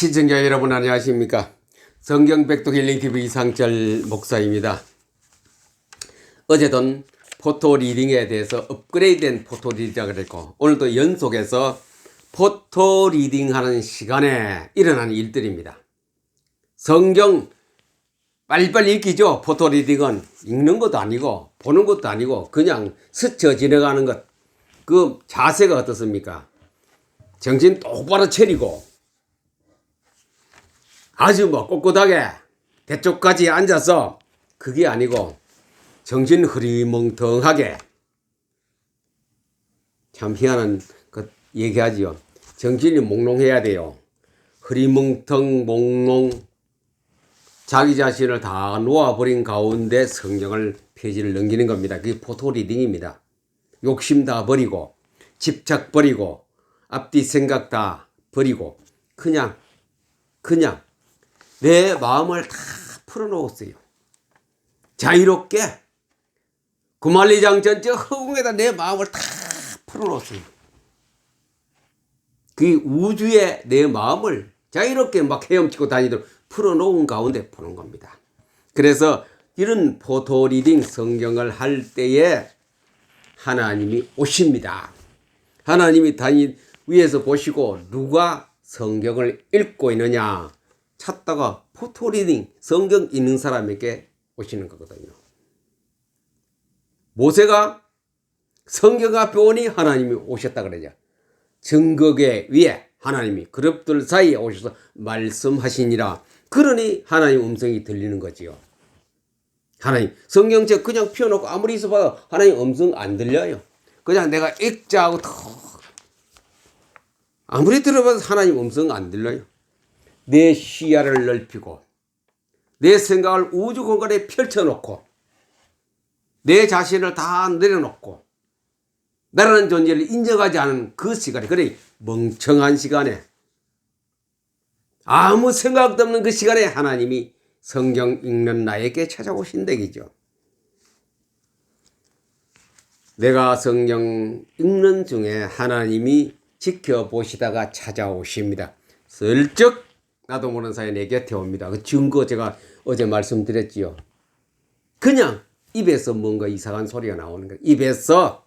시청자 여러분 안녕하십니까? 성경 백독 힐링 TV 이상철 목사입니다. 어제던 포토 리딩에 대해서 업그레이드된 포토 리딩을 했고 오늘도 연속해서 포토 리딩하는 시간에 일어나는 일들입니다. 성경 빨리빨리 읽기죠. 포토 리딩은 읽는 것도 아니고 보는 것도 아니고 그냥 스쳐 지나가는 것. 그 자세가 어떻습니까? 정신 똑바로 차리고 아주 뭐 꼿꼿하게 대쪽까지 앉아서 그게 아니고 정신 흐리멍텅하게 참 희한한 그 얘기하지요. 정신이 몽롱해야 돼요. 흐리멍텅 몽롱 자기 자신을 다 놓아버린 가운데 성경을 페이지를 넘기는 겁니다. 그게 포토 리딩입니다. 욕심 다 버리고 집착 버리고 앞뒤 생각 다 버리고 그냥 그냥 내 마음을 다 풀어놓았어요. 자유롭게 구만리장전 저 허공에다 내 마음을 다 풀어놓았어요. 그 우주에 내 마음을 자유롭게 막 헤엄치고 다니도록 풀어놓은 가운데 푸는 겁니다. 그래서 이런 포토 리딩 성경을 할 때에 하나님이 오십니다. 하나님이 다니 위에서 보시고 누가 성경을 읽고 있느냐 찾다가 포토 리딩 성경 읽는 사람에게 오시는 거거든요. 모세가 성경 앞에 오니 하나님이 오셨다 그러죠. 증거계 위에 하나님이 그룹들 사이에 오셔서 말씀하시니라. 그러니 하나님 음성이 들리는 거지요. 하나님 성경책 그냥 피워놓고 아무리 있어봐도 하나님 음성 안 들려요. 그냥 내가 읽자 하고 턱 아무리 들어봐도 하나님 음성 안 들려요. 내 시야를 넓히고 내 생각을 우주 공간에 펼쳐놓고 내 자신을 다 내려놓고 나라는 존재를 인정하지 않은 그 시간에 그래 멍청한 시간에 아무 생각도 없는 그 시간에 하나님이 성경 읽는 나에게 찾아오신다기죠. 내가 성경 읽는 중에 하나님이 지켜보시다가 찾아오십니다. 슬쩍 나도 모르는 사이에 내 곁에 옵니다. 그 증거 제가 어제 말씀드렸지요. 그냥 입에서 뭔가 이상한 소리가 나오는 거예요. 입에서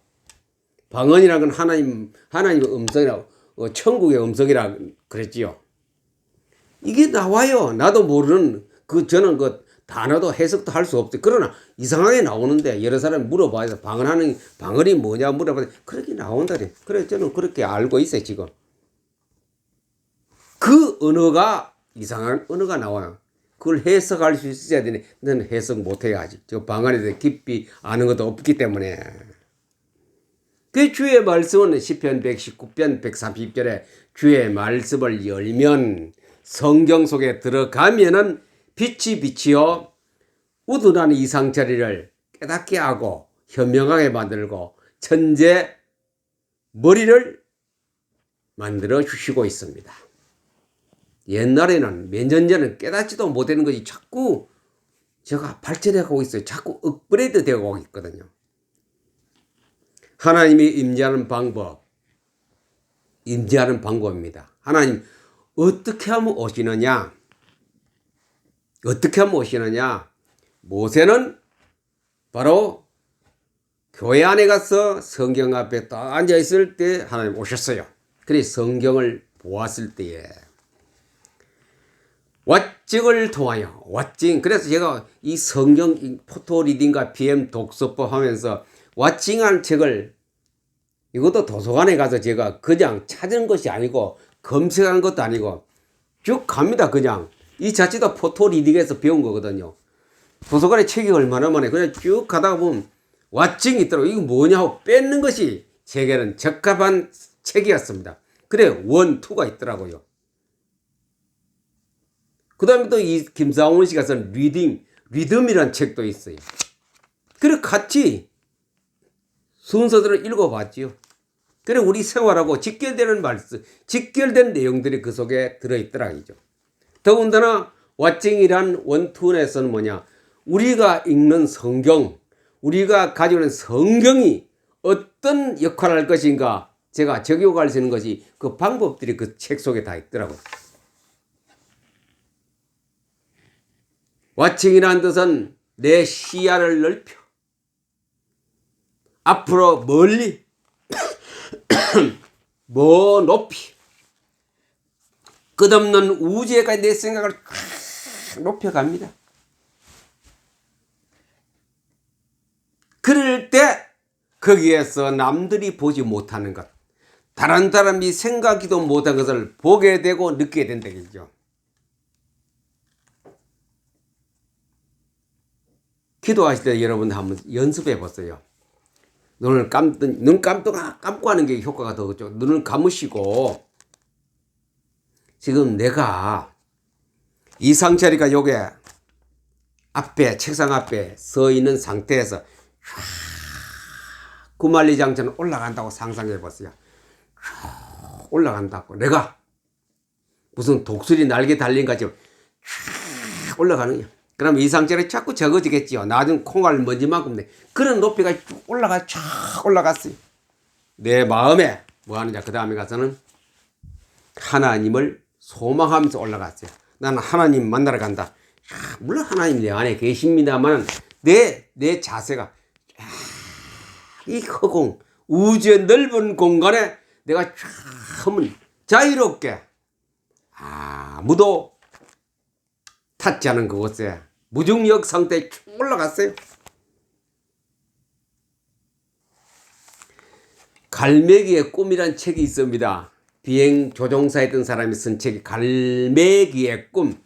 방언이라는 건 하나님 하나님의 음성이라고 어, 천국의 음성이라 그랬지요. 이게 나와요. 나도 모르는 그 저는 그 단어도 해석도 할 수 없어요. 그러나 이상하게 나오는데 여러 사람이 물어봐서 방언하는 방언이 뭐냐 물어봐서 그렇게 나온다 그래. 그래 저는 그렇게 알고 있어요 지금. 그 언어가 이상한 언어가 나와요. 그걸 해석할 수 있어야 되네. 너는 해석 못해요 아직. 저 방언에 대해 깊이 아는 것도 없기 때문에. 그 주의 말씀은 시편 119편 130절에 주의 말씀을 열면 성경 속에 들어가면은 빛이 빛이요 우둔한 이상자리를 깨닫게 하고 현명하게 만들고 천재 머리를 만들어 주시고 있습니다. 옛날에는 몇 년 전에 깨닫지도 못하는 것이 자꾸 제가 발전해 가고 있어요. 자꾸 업그레이드 되어 가고 있거든요. 하나님이 임재하는 방법, 임재하는 방법입니다. 하나님 어떻게 하면 오시느냐? 어떻게 하면 오시느냐? 모세는 바로 교회 안에 가서 성경 앞에 딱 앉아 있을 때 하나님 오셨어요. 그래 성경을 보았을 때에 왓징을 통하여 왓징 그래서 제가 이 성경 포토 리딩과 PM 독서법 하면서 왓징한 책을 이것도 도서관에 가서 제가 그냥 찾은 것이 아니고 검색한 것도 아니고 쭉 갑니다 그냥. 이 자체도 포토 리딩에서 배운 거거든요. 도서관에 책이 얼마나 많아요. 그냥 쭉 가다가 보면 왓징이 있더라고 이거 뭐냐 하고 뺏는 것이 제게는 적합한 책이었습니다. 그래 원, 투가 있더라고요 그 다음에 또 이 김상훈 씨가 쓴 리딩, 리듬이란 책도 있어요. 그래 같이 순서들을 읽어봤지요. 그래 우리 생활하고 직결되는 말씀, 직결된 내용들이 그 속에 들어있더라 이죠. 더군다나 왓징이란 원투에서는 뭐냐? 우리가 읽는 성경, 우리가 가지고 있는 성경이 어떤 역할을 할 것인가 제가 적용할 수 있는 것이 그 방법들이 그 책 속에 다 있더라고요. 와칭이라는 뜻은 내 시야를 넓혀 앞으로 멀리 뭐 높이 끝없는 우주에까지 내 생각을 쫙 높여갑니다. 그럴 때 거기에서 남들이 보지 못하는 것, 다른 사람이 생각지도 못한 것을 보게 되고 느끼게 된다겠죠. 기도하실 때 여러분 한번 연습해 보세요. 눈을 감든 눈 감고 감고 하는 게 효과가 더 좋죠. 눈을 감으시고 지금 내가 이상철이가 요게 앞에 책상 앞에 서 있는 상태에서 구만리장처럼 올라간다고 상상해 보세요. 쭉 올라간다고 내가 무슨 독수리 날개 달린 쭉 올라가는 거야. 그럼 이상철이 자꾸 적어지겠지요. 나중 콩알 먼지만큼 돼. 그런 높이가 쭉 올라가 쫙 올라갔어요. 내 마음에 뭐 하느냐 그 다음에 가서는 하나님을 소망하면서 올라갔어요. 나는 하나님 만나러 간다. 야, 물론 하나님 내 안에 계십니다만 내, 내 자세가 야, 이 허공, 우주의 넓은 공간에 내가 쫙 자유롭게 아무도 탔지 않은 그곳에 무중력 상태에 쭉 올라갔어요. 갈매기의 꿈이란 책이 있습니다. 비행 조종사에 있던 사람이 쓴 책이 갈매기의 꿈.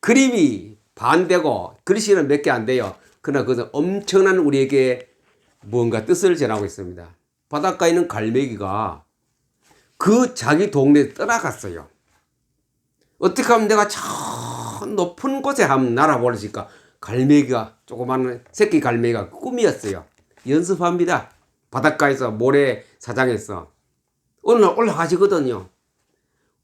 그림이 반대고 글씨는 몇 개 안 돼요. 그러나 그것은 엄청난 우리에게 무언가 뜻을 전하고 있습니다. 바닷가에 있는 갈매기가 그 자기 동네에 떠나갔어요. 어떻게 하면 내가 저 높은 곳에 한번 날아보려니까 갈매기가 조그마한 새끼 갈매기가 꿈이었어요. 연습합니다. 바닷가에서 모래 사장에서 어느 날 올라가시거든요.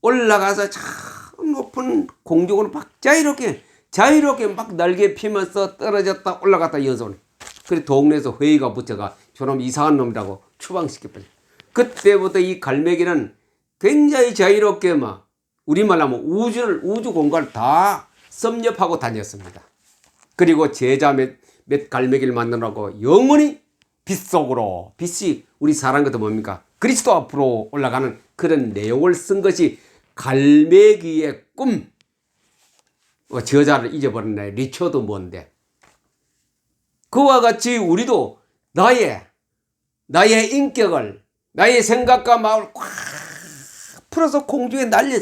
올라가서 참 높은 공중으로 막 자유롭게 자유롭게 막 날개 피면서 떨어졌다 올라갔다 연속. 그래 동네에서 회의가 붙어가 저놈 이상한 놈이라고 추방시켜버려. 그때부터 이 갈매기는 굉장히 자유롭게 막 우리말로 하면 우주를 우주 공간을 다 섭렵하고 다녔습니다. 그리고 제자 몇, 몇 갈매기를 만나라고 영원히 빛 속으로 빛이 우리 사람 것도 뭡니까? 그리스도 앞으로 올라가는 그런 내용을 쓴 것이 갈매기의 꿈. 어, 저자를 잊어버렸네. 리처드 뭔데. 그와 같이 우리도 나의 나의 인격을 나의 생각과 마음을 꽉 풀어서 공중에 날려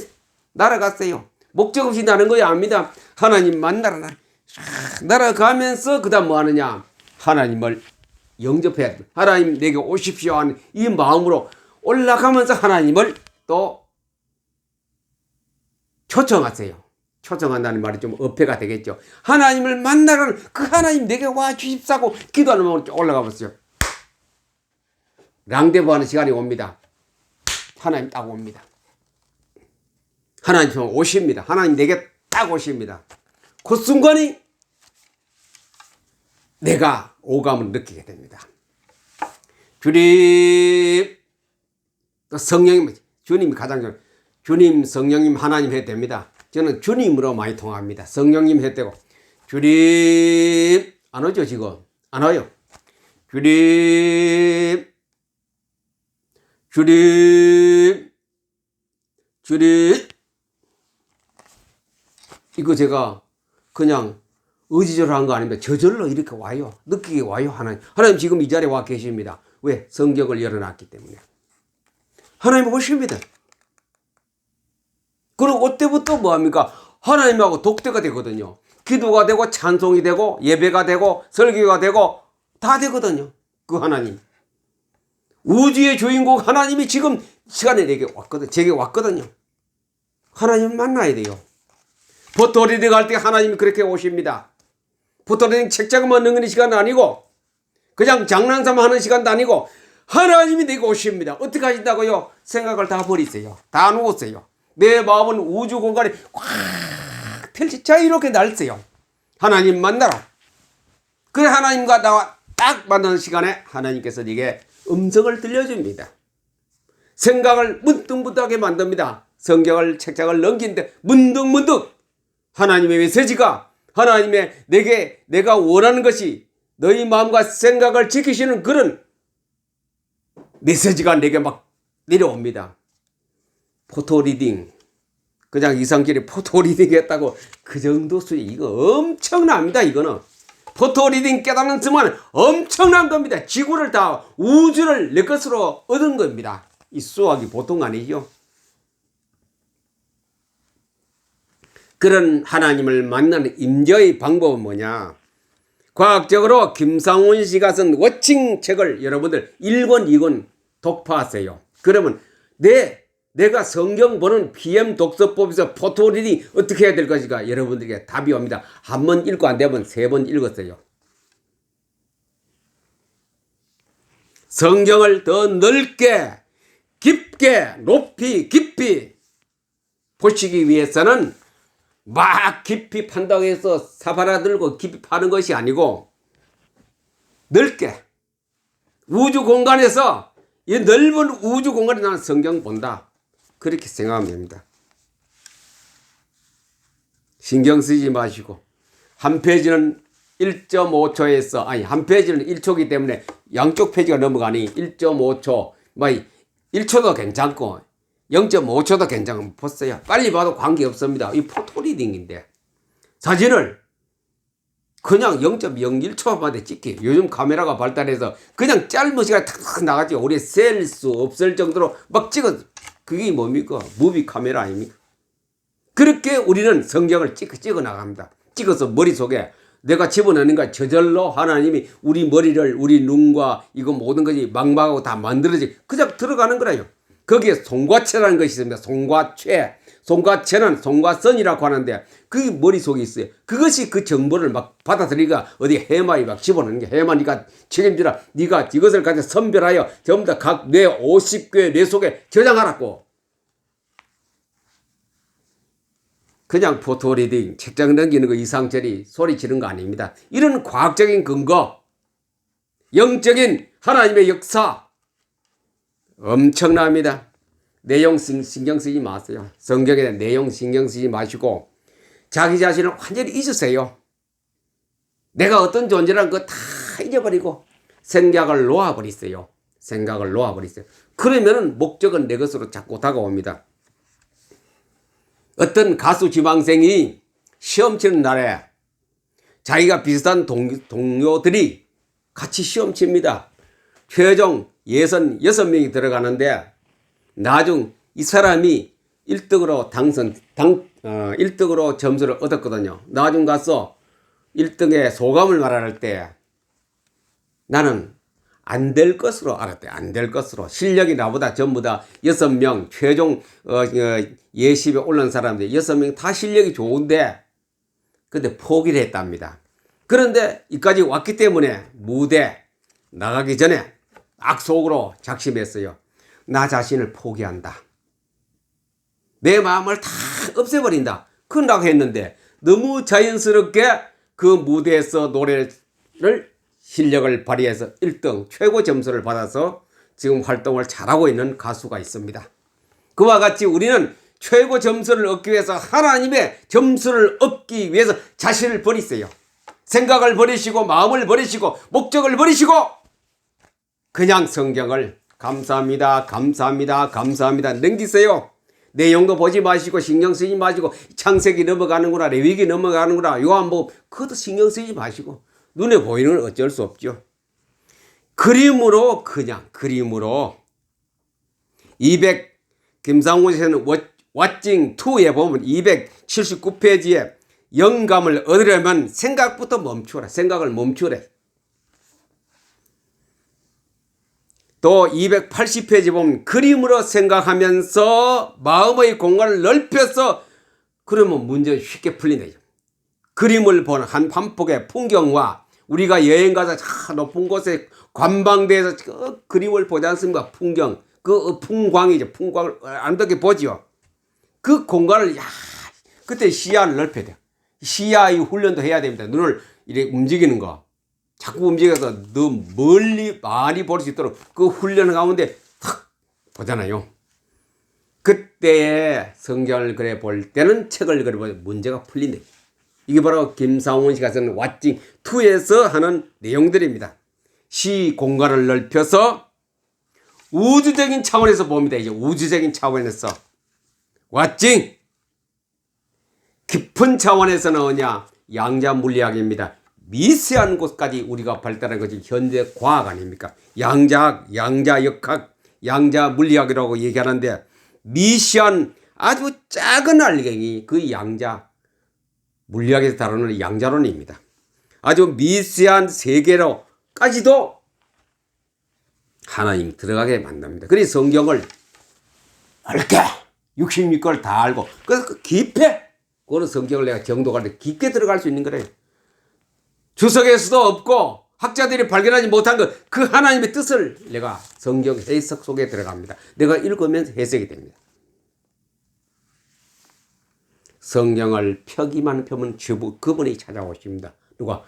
날아갔어요. 목적 없이 나는 거야 압니다. 하나님 만나러 날 날아가면서 그 다음 뭐 하느냐? 하나님을 영접해야 돼. 하나님 내게 오십시오 하는 이 마음으로 올라가면서 하나님을 또 초청하세요. 초청한다는 말이 좀 어폐가 되겠죠. 하나님을 만나라는 그 하나님 내게 와 주십사고 기도하는 마음으로 쭉 올라가 보세요. 랑데부하는 시간이 옵니다. 하나님 딱 옵니다. 하나님 오십니다. 하나님 내게 딱 오십니다. 그 순간이 내가 오감을 느끼게 됩니다. 주님, 또 성령님, 주님이 가장 전 주님, 성령님, 하나님 해도 됩니다. 저는 주님으로 많이 통합니다. 성령님 해도 되고, 주님, 안 오죠, 지금? 안 와요. 주님, 주님, 주님. 이거 제가 그냥 의지적으로 한 거 아닙니다. 저절로 이렇게 와요. 느끼게 와요. 하나님. 하나님 지금 이 자리에 와 계십니다. 왜? 성경을 열어놨기 때문에. 하나님 오십니다. 그리고 그때부터 뭐합니까? 하나님하고 독대가 되거든요. 기도가 되고 찬송이 되고 예배가 되고 설교가 되고 다 되거든요. 그 하나님. 우주의 주인공 하나님이 지금 시간에 내게 왔거든. 제게 왔거든요. 하나님 만나야 돼요. 보토리드 갈때 하나님이 그렇게 오십니다. 보토리드 책장만 넣는 시간은 아니고 그냥 장난삼아 하는 시간도 아니고 하나님이 내게 오십니다. 어떻게 하신다고요? 생각을 다 버리세요. 다 놓으세요. 내 마음은 우주 공간에 꽉 펼치 자유롭게 날세요. 하나님 만나라. 그래 하나님과 나와 딱 만나는 시간에 하나님께서 네게 음성을 들려줍니다. 생각을 문득문득하게 만듭니다. 성경을 책장을 넘긴데 문득문득 하나님의 메시지가 하나님의 내게 내가 원하는 것이 너희 마음과 생각을 지키시는 그런 메시지가 내게 막 내려옵니다. 포토 리딩. 그냥 이상길이 포토 리딩 했다고 그 정도 수익 이거 엄청납니다 이거는. 포토 리딩 깨닫는 순간 엄청난 겁니다. 지구를 다 우주를 내 것으로 얻은 겁니다. 이 수학이 보통 아니죠 그런 하나님을 만나는 임재의 방법은 뭐냐 과학적으로 김상훈 씨가 쓴 워칭 책을 여러분들 1권 2권 독파하세요 그러면 내 내가 성경 보는 PM 독서법에서 포토 리딩 어떻게 해야 될 것인가 여러분들에게 답이 옵니다. 한 번 읽고 안 되면 세 번 읽었어요. 성경을 더 넓게 깊게 높이 깊이 보시기 위해서는 막 깊이 판다고 해서 사바라 들고 깊이 파는 것이 아니고 넓게 우주 공간에서 이 넓은 우주 공간에 나는 성경 본다. 그렇게 생각하면 됩니다. 신경 쓰지 마시고 한 페이지는 1.5초에서 아니 한 페이지는 1초기 때문에 양쪽 페이지가 넘어가니 1.5초 뭐 1초도 괜찮고 0.5초도 괜찮고 보세요. 빨리 봐도 관계 없습니다. 이 포토리딩인데 사진을 그냥 0.01초 만에 찍기. 요즘 카메라가 발달해서 그냥 짧은 시간에 탁 나가지. 우리 셀 수 없을 정도로 막 찍어. 그게 뭡니까? 무비 카메라 아닙니까? 그렇게 우리는 성경을 찍어, 찍어 나갑니다. 찍어서 머릿속에 내가 집어넣는 거 저절로 하나님이 우리 머리를 우리 눈과 이거 모든 것이 망망하고 다 만들어지 그냥 들어가는 거라요. 거기에 송과체라는 것이 있습니다. 송과체. 송과체는 송과선이라고 하는데 그게 머릿속에 있어요. 그것이 그 정보를 막 받아들이가 어디 해마에 막 집어넣는 게 해마 니가 책임지라 네가 이것을 가져 선별하여 전부 다 각 뇌 50개 뇌 속에 저장하라고. 그냥 포토 리딩 책장 넘기는 거 이상철이 소리 지른 거 아닙니다. 이런 과학적인 근거, 영적인 하나님의 역사 엄청납니다. 내용 신경 쓰지 마세요. 성경에 대한 내용 신경 쓰지 마시고 자기 자신을 완전히 잊으세요. 내가 어떤 존재라는 거 다 잊어버리고 생각을 놓아버리세요. 생각을 놓아버리세요. 그러면은 목적은 내 것으로 자꾸 다가옵니다. 어떤 가수 지망생이 시험 치는 날에 자기가 비슷한 동, 동료들이 같이 시험 칩니다. 최종 예선 6명이 들어가는데 나중 이 사람이 1등으로 당선, 당, 어, 1등으로 점수를 얻었거든요. 나중 가서 1등의 소감을 말할 때 나는 안 될 것으로 알았대. 안 될 것으로. 실력이 나보다 전부 다 6명, 최종 어, 어, 예십에 올른 사람들 6명 다 실력이 좋은데 근데 포기를 했답니다. 그런데 이까지 왔기 때문에 무대 나가기 전에 악속으로 작심했어요. 나 자신을 포기한다. 내 마음을 다 없애버린다. 그런다고 했는데 너무 자연스럽게 그 무대에서 노래를 실력을 발휘해서 1등 최고 점수를 받아서 지금 활동을 잘하고 있는 가수가 있습니다. 그와 같이 우리는 최고 점수를 얻기 위해서 하나님의 점수를 얻기 위해서 자신을 버리세요. 생각을 버리시고 마음을 버리시고 목적을 버리시고 그냥 성경을 감사합니다. 감사합니다. 감사합니다. 넘기세요. 내용도 보지 마시고 신경 쓰지 마시고 창세기 넘어가는구나 레위기 넘어가는구나 요한복음 그것도 신경 쓰지 마시고 눈에 보이는 건 어쩔 수 없죠. 그림으로 그냥 그림으로 200 김상훈 씨는 왓징 2에 보면 279페이지에 영감을 얻으려면 생각부터 멈추라. 생각을 멈추래. 또 280페이지 보면 그림으로 생각하면서 마음의 공간을 넓혀서 그러면 문제 쉽게 풀리네요. 그림을 본한 반폭의 풍경과 우리가 여행 가서 저 높은 곳에 관방대에서 그 그림을 보지 않습니까? 풍경. 그 풍광이죠. 풍광을 아름답게 보지요. 그 공간을 야 그때 시야를 넓혀야 돼요. 시야의 훈련도 해야 됩니다. 눈을 이렇게 움직이는 거. 자꾸 움직여서 더 멀리 많이 볼 수 있도록 그 훈련 가운데 탁 보잖아요. 그때에 성경을 그래 볼 때는 책을 그래 보면 문제가 풀린다. 이게 바로 김상훈 씨가 쓴 왓징 2에서 하는 내용들입니다. 시 공간을 넓혀서 우주적인 차원에서 봅니다. 이제 우주적인 차원에서 왓징 깊은 차원에서는 뭐냐 양자 물리학입니다. 미세한 곳까지 우리가 발달한 것이 현대 과학 아닙니까? 양자학, 양자역학, 양자 물리학이라고 얘기하는데 미세한 아주 작은 알갱이 그 양자 물리학에서 다루는 양자론입니다. 아주 미세한 세계로까지도 하나님 들어가게 만듭니다. 그래서 성경을 넓게 66걸 다 알고 그래서 그 깊게 그거는 성경을 내가 정독할 때 깊게 들어갈 수 있는 거래요. 주석에서도 없고 학자들이 발견하지 못한 것 그 하나님의 뜻을 내가 성경 해석 속에 들어갑니다. 내가 읽으면서 해석이 됩니다. 성경을 펴기만 펴면 그분이 찾아오십니다. 누가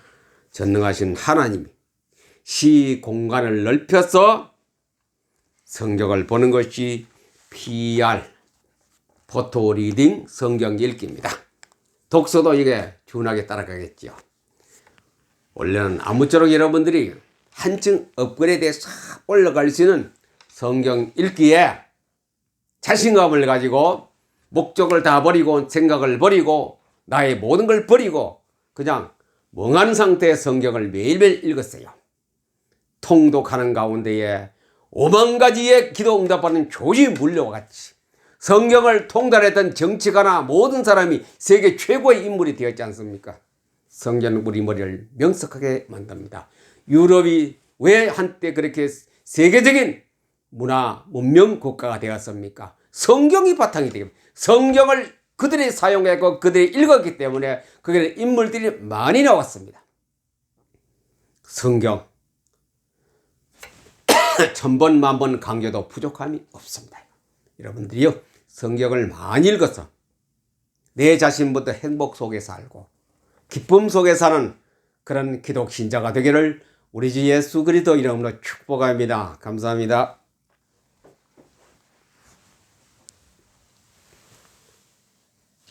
전능하신 하나님이 시 공간을 넓혀서 성경을 보는 것이 PR 포토 리딩 성경 읽기입니다. 독서도 이게 준하게 따라가겠죠. 원래는 아무쪼록 여러분들이 한층 업그레이드해서 올라갈 수 있는 성경 읽기에 자신감을 가지고 목적을 다 버리고 생각을 버리고 나의 모든 걸 버리고 그냥 멍한 상태의 성경을 매일매일 읽었어요. 통독하는 가운데에 오만 가지의 기도 응답받는 조지 물려와 같이 성경을 통달했던 정치가나 모든 사람이 세계 최고의 인물이 되었지 않습니까? 성경은 우리 머리를 명석하게 만듭니다. 유럽이 왜 한때 그렇게 세계적인 문화, 문명 국가가 되었습니까? 성경이 바탕이 되고 성경을 그들이 사용했고 그들이 읽었기 때문에 거기에 인물들이 많이 나왔습니다. 성경 천번 만번 강조도 부족함이 없습니다. 여러분들이요 성경을 많이 읽어서 내 자신부터 행복 속에 살고 기쁨 속에 사는 그런 기독 신자가 되기를 우리 주 예수 그리스도 이름으로 축복합니다. 감사합니다.